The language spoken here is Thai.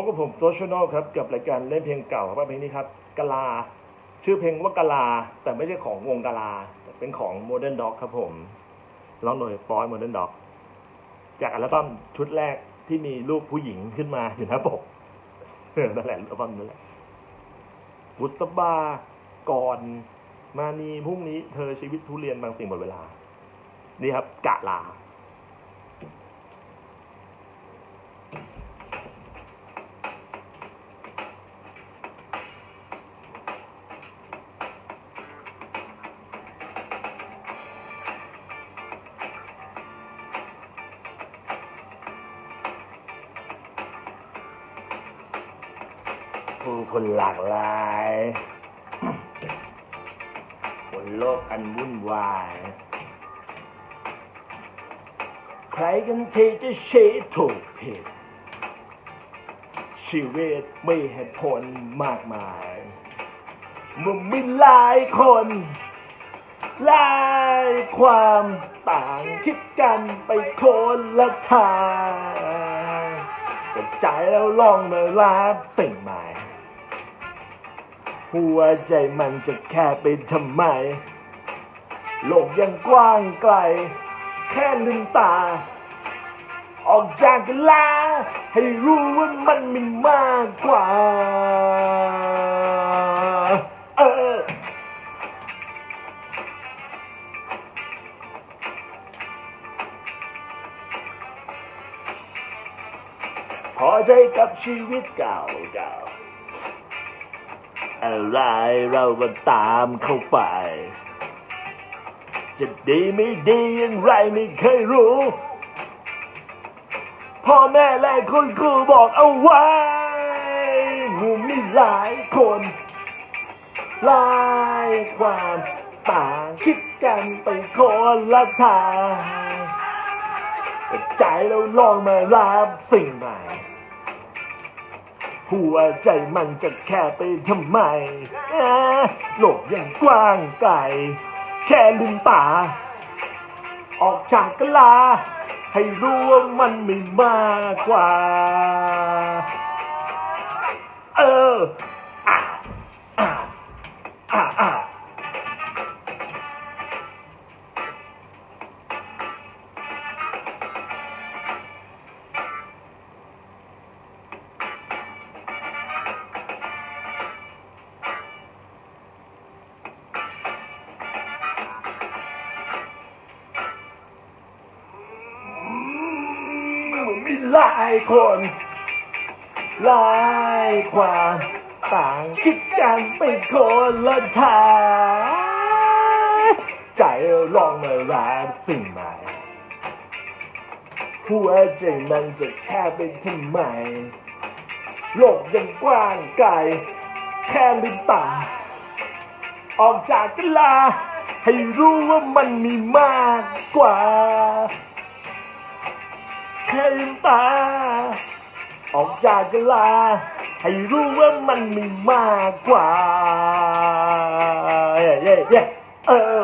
บกับผมตัวชโนครับกับรายการเล่นเพลงเก่าครับเพลงนี้ครับกลา ชื่อเพลงว่ากลา แต่ไม่ใช่ของวงกลาแต่เป็นของ Modern Dog ครับผมร้องโดยปอย Modern Dog จากอัลบั้มชุดแรกที่มีรูปผู้หญิงขึ้นมาอยู่หน้าปกนั่นแหละอัลบั้มนั่นแหละบุษบาก่อน มานีพรุ่งนี้เธอชีวิตทุเรียนบางสิ่งหมดเวลา นี่ครับกะลา ผู้คนหลากหลายบนโลกอันวุ่นวาย ใครกันที่จะชี้ถูกผิด ชีวิตไม่เหตุผลมากมายมันมีหลายคนหลายความต่างคิดกันไปคนละทางแต่ใจเราลองมารับสิ่งใหม่ หัวใจมันจะแค่ไปทำไม โลกยังกว้างไกล แค่ลืมตา ออกจากกันลาให้รู้ว่ามันมีมากกว่า เออพอใจกับชีวิตเก่าเก่าๆ อะไรเราก็ตามเข้าไป จะดีไม่ดีอย่างไรไม่เคยรู้พ่อแม่และคุณครูบอกเอาไว้หมู่มีหลายคนหลายความต่างคิดกันไปคนละทางใจเราลองมารับสิ่งใหม่ หัวใจมันจะแค่ไปทำไมโลกยังกว้างไกลแค่ลืมตาออกจากกลา ให้รู้ว่ามันไม่มากกว่า หลายคนหลายความต่างคิดกันไปคนละทางใจลองมารับสิ่งใหม่หัวใจมันจะแค่ไปทำไมโลกยังกว้างไกลแค่ลืมตา ออกจากกลาให้รู้ว่ามันมีมากกว่า ลืมตา ออกจากกลา ให้รู้ว่ามันมีมากกว่า เย้เย้เย้เออ